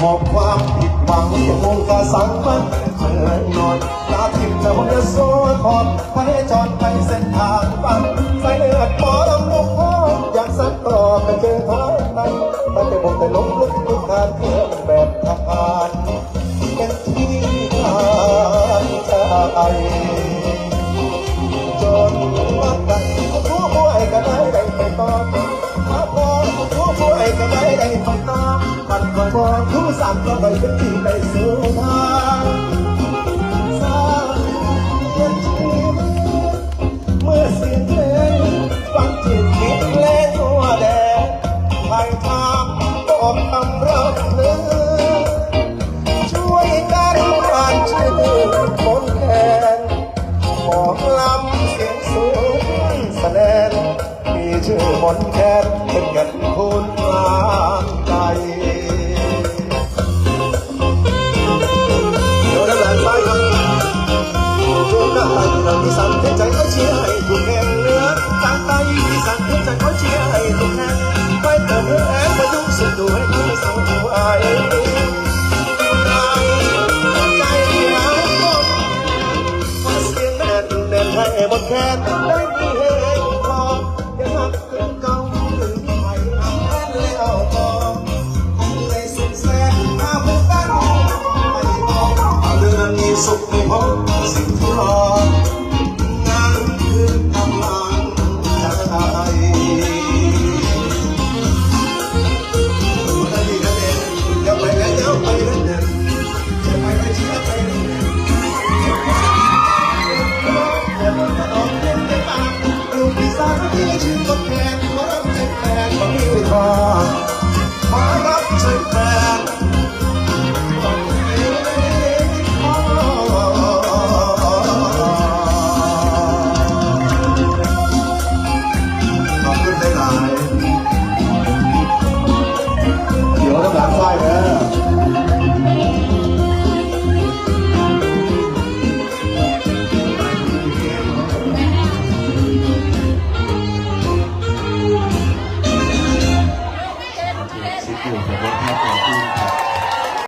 หอบความผิดหวังยังคงกระสังมันเมื่อยนอนตาทิพย์จะมันจะโซ่คอนพให้จอดไปเส้นทางฝันใส่เลือดหมอลำลูกพ่ออยากสักกรอบไปเจอทางนั้นตั้งแต่บนแต่ล้มลุกลุกทานเครื่องแบบทหารเป็นที่ทานใจจนวันกันผู้ป่วยก็ได้ได้ไปต่อมาพอผู้ป่วยก็ได้ได้ไปต่อมันก็บอก ผู้องก็ไปเป็นที่ไปสู่ทางสางเงินชีวิตเมื่อเสียงเพลงฟังจิตคิดเพลงหัวแดงใครทำบอกคำรับเลือช่วยกันอ่านชื่อคนแทนหมอลำเสียงสูงแสดงมีชื่อมนแคนเป็นกันคุ สั่งให้ใจเขาเชียร์ให้ทุกแห่งเลือกต่างไต้สั่งให้ใจเขาเชียร์ให้ทุกแห่งไปเติมเนื้อแอนมาดูสุดดูให้คุณสั่งหัวไอให้บนแขนได้มีเหตุพอยังหักถึงเก่าถึงที่ใหม่ทำแค่แล้วพอคงเลยสุขแสนอาบุญตั้งไม่พเดือนนี้สุขสิ่งที่รอ bye. Yang dapat.